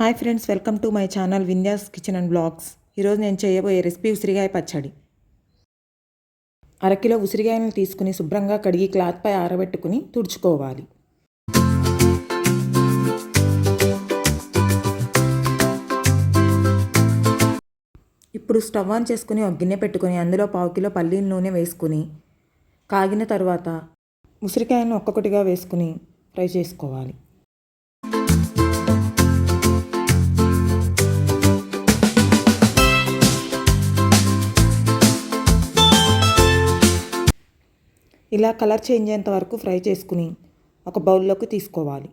Hi friends welcome to my channel Vindhya's kitchen and blogs. ఈరోజు నేను చేయబోయే recipe ఉసిరికాయ పచ్చడి. అరకిలో ఉసిరికాయలను తీసుకుని శుభ్రంగా కడిగి క్లాత్పై ఆరబెట్టుకుని తుడుచుకోవాలి. ఇప్పుడు స్టవ్ ఆన్ చేసుకుని ఒక గిన్నె పెట్టుకుని అందులో పావు కిలో పల్లీల నూనె వేసుకుని కాగిన తర్వాత ఉసిరికాయలను ఒక్కొక్కటిగా వేసుకుని ఫ్రై చేసుకోవాలి. ఇలా కలర్ చేంజ్ అయ్యేంత వరకు ఫ్రై చేసుకుని ఒక బౌల్లోకి తీసుకోవాలి.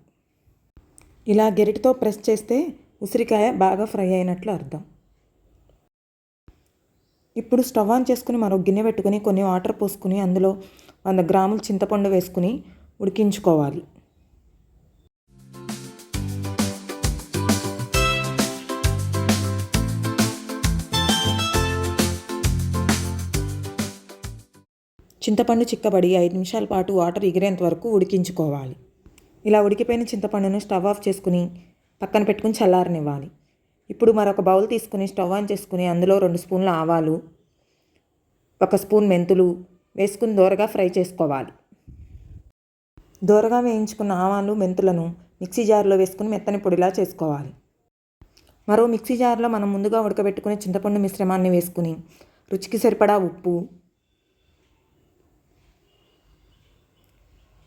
ఇలా గెరిటితో ప్రెస్ చేస్తే ఉసిరికాయ బాగా ఫ్రై అయినట్లు అర్థం. ఇప్పుడు స్టవ్ ఆన్ చేసుకుని మరో గిన్నె పెట్టుకుని కొన్ని వాటర్ పోసుకుని అందులో వంద గ్రాములు చింతపండు వేసుకుని ఉడికించుకోవాలి. చింతపండు చిక్కబడి ఐదు నిమిషాల పాటు వాటర్ ఎగిరేంత వరకు ఉడికించుకోవాలి. ఇలా ఉడికిపోయిన చింతపండును స్టవ్ ఆఫ్ చేసుకుని పక్కన పెట్టుకుని చల్లారనివ్వాలి. ఇప్పుడు మరొక బౌల్ తీసుకుని స్టవ్ ఆన్ చేసుకుని అందులో రెండు స్పూన్ల ఆవాలు ఒక స్పూన్ మెంతులు వేసుకుని దోరగా ఫ్రై చేసుకోవాలి. దోరగా వేయించుకున్న ఆవాలు మెంతులను మిక్సీ జార్లో వేసుకుని మెత్తని పొడిలా చేసుకోవాలి. మరో మిక్సీ జార్లో మనం ముందుగా ఉడకబెట్టుకునే చింతపండు మిశ్రమాన్ని వేసుకుని రుచికి సరిపడా ఉప్పు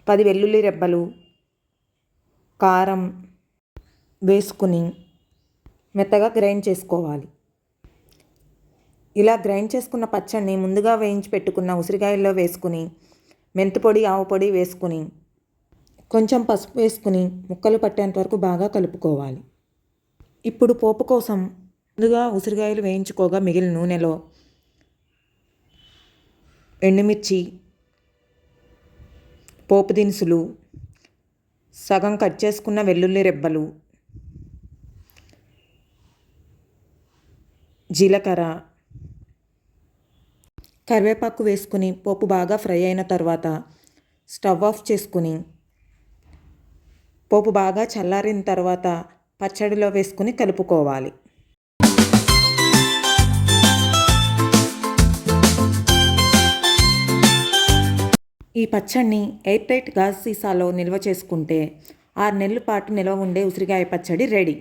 పది వెల్లుల్లి రెబ్బలు కారం వేసుకుని మెత్తగా గ్రైండ్ చేసుకోవాలి. ఇలా గ్రైండ్ చేసుకున్న పచ్చడిని ముందుగా వేయించి పెట్టుకున్న ఉసిరికాయల్లో వేసుకుని మెంతిపొడి ఆవు పొడి వేసుకుని కొంచెం పసుపు వేసుకుని ముక్కలు పట్టేంత వరకు బాగా కలుపుకోవాలి. ఇప్పుడు పోపు కోసం ముందుగా ఉసిరికాయలు వేయించుకోగా మిగిలిన నూనెలో ఎండుమిర్చి పోపు దినుసులు సగం కట్ చేసుకున్న వెల్లుల్లి రెబ్బలు జీలకర్ర కరివేపాకు వేసుకుని పోపు బాగా ఫ్రై అయిన తర్వాత స్టవ్ ఆఫ్ చేసుకుని పోపు బాగా చల్లారిన తర్వాత పచ్చడిలో వేసుకుని కలుపుకోవాలి. ఈ పచ్చడిని ఎయిర్ టైట్ గాజు సీసాలో నిల్వ చేసుకుంటే ఆరు నెలల పాటు నిల్వ ఉండే ఉసిరికాయ పచ్చడి రెడీ.